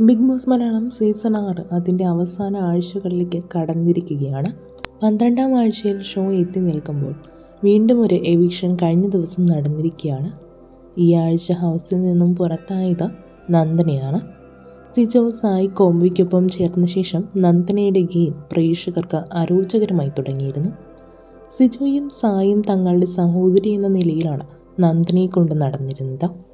Big boss Malayalam season ആറ് അതിന്റെ അവസാന ആഴ്ചകളിലേക്ക് കടന്നിരിക്കുകയാണ്. പന്ത്രണ്ടാം ആഴ്ചയിൽ ഷോ എത്തി നിൽക്കുമ്പോൾ വീണ്ടും ഒരു എവിക്ഷൻ കഴിഞ്ഞ ദിവസം നടന്നിരിക്കുകയാണ്. ഈ ആഴ്ച ഹൗസിൽ നിന്നും പുറത്തായത് നന്ദനയാണ്. സിജോ സായി കോംബിക്കൊപ്പം ചേർന്ന ശേഷം നന്ദനയുടെ ഗെയിം പ്രേക്ഷകർക്ക് അരോചകരമായി തുടങ്ങിയിരുന്നു. സിജോയും സായും തങ്ങളുടെ സഹോദരി എന്ന നിലയിലാണ് നന്ദനയെ കൊണ്ട് നടന്നിരുന്നത്.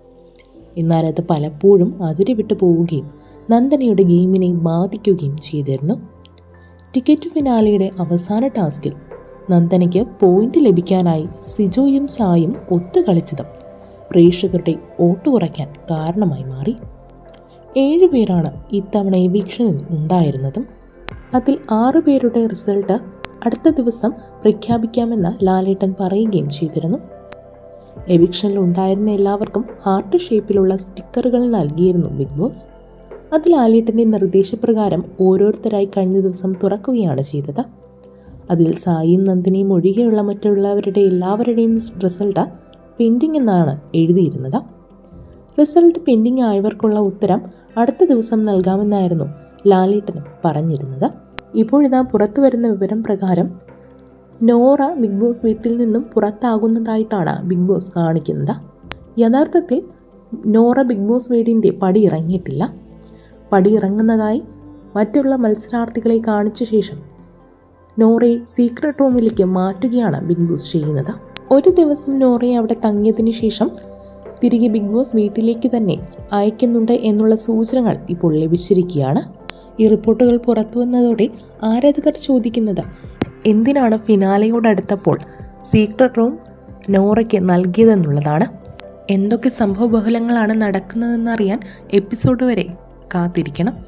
എന്നാൽ അത് പലപ്പോഴും അതിരി വിട്ടു പോവുകയും നന്ദനയുടെ ഗെയിമിനെ ബാധിക്കുകയും ചെയ്തിരുന്നു. ടിക്കറ്റ് ഫിനാലയുടെ അവസാന ടാസ്കിൽ നന്ദനയ്ക്ക് പോയിന്റ് ലഭിക്കാനായി സിജോയും സായും ഒത്തുകളിച്ചതും പ്രേക്ഷകരുടെ വോട്ട് കുറയ്ക്കാൻ കാരണമായി മാറി. ഏഴുപേരാണ് ഇത്തവണ എവിക്ഷനിൽ ഉണ്ടായിരുന്നതും. അതിൽ ആറു പേരുടെ റിസൾട്ട് അടുത്ത ദിവസം പ്രഖ്യാപിക്കാമെന്ന് ലാലേട്ടൻ പറയുകയും ചെയ്തിരുന്നു. എവിക്ഷനിൽ ഉണ്ടായിരുന്ന എല്ലാവർക്കും ഹാർട്ട് ഷേപ്പിലുള്ള സ്റ്റിക്കറുകൾ നൽകിയിരുന്നു ബിഗ് ബോസ് അതിൽ ലാലേട്ടന്റെ നിർദ്ദേശപ്രകാരം ഓരോരുത്തരായി കഴിഞ്ഞ ദിവസം തുറക്കുകയാണ് ചെയ്തത്. അതിൽ സായിയും നന്ദിനിയും ഒഴികെയുള്ള മറ്റുള്ളവരുടെ എല്ലാവരുടെയും റിസൾട്ട് പെൻഡിംഗ് എന്നാണ് എഴുതിയിരുന്നത്. റിസൾട്ട് പെൻഡിംഗ് ആയവർക്കുള്ള ഉത്തരം അടുത്ത ദിവസം നൽകാമെന്നായിരുന്നു ലാലേട്ടനും പറഞ്ഞിരുന്നത്. ഇപ്പോഴിതാ പുറത്തു വരുന്ന വിവരം പ്രകാരം നോറ ബിഗ് ബോസ് വീട്ടിൽ നിന്നും പുറത്താകുന്നതായിട്ടാണ് ബിഗ് ബോസ് കാണിക്കുന്നത്. യഥാർത്ഥത്തിൽ നോറ ബിഗ് ബോസ് വീടിന്റെ പടി ഇറങ്ങിയിട്ടില്ല. പടി ഇറങ്ങുന്നതായി മറ്റുള്ള മത്സരാർത്ഥികളെ കാണിച്ച ശേഷം നോറയെ സീക്രട്ട് റൂമിലേക്ക് മാറ്റുകയാണ് ബിഗ് ബോസ് ചെയ്യുന്നത്. ഒരു ദിവസം നോറയെ അവിടെ തങ്ങിയതിന് ശേഷം തിരികെ ബിഗ് ബോസ് വീട്ടിലേക്ക് തന്നെ അയക്കുന്നുണ്ട് എന്നുള്ള സൂചനകൾ ഇപ്പോൾ ലഭിച്ചിരിക്കുകയാണ്. ഈ റിപ്പോർട്ടുകൾ പുറത്തു വന്നതോടെ ആരാധകർ ചോദിക്കുന്നത് എന്തിനാണ് ഫിനാലയോടടുത്തപ്പോൾ സീക്രട്ട് റൂം നോറയ്ക്ക് നൽകിയതെന്നുള്ളതാണ്. എന്തൊക്കെ സംഭവബഹുലങ്ങളാണ് നടക്കുന്നതെന്നറിയാൻ എപ്പിസോഡ് വരെ കാത്തിരിക്കണം.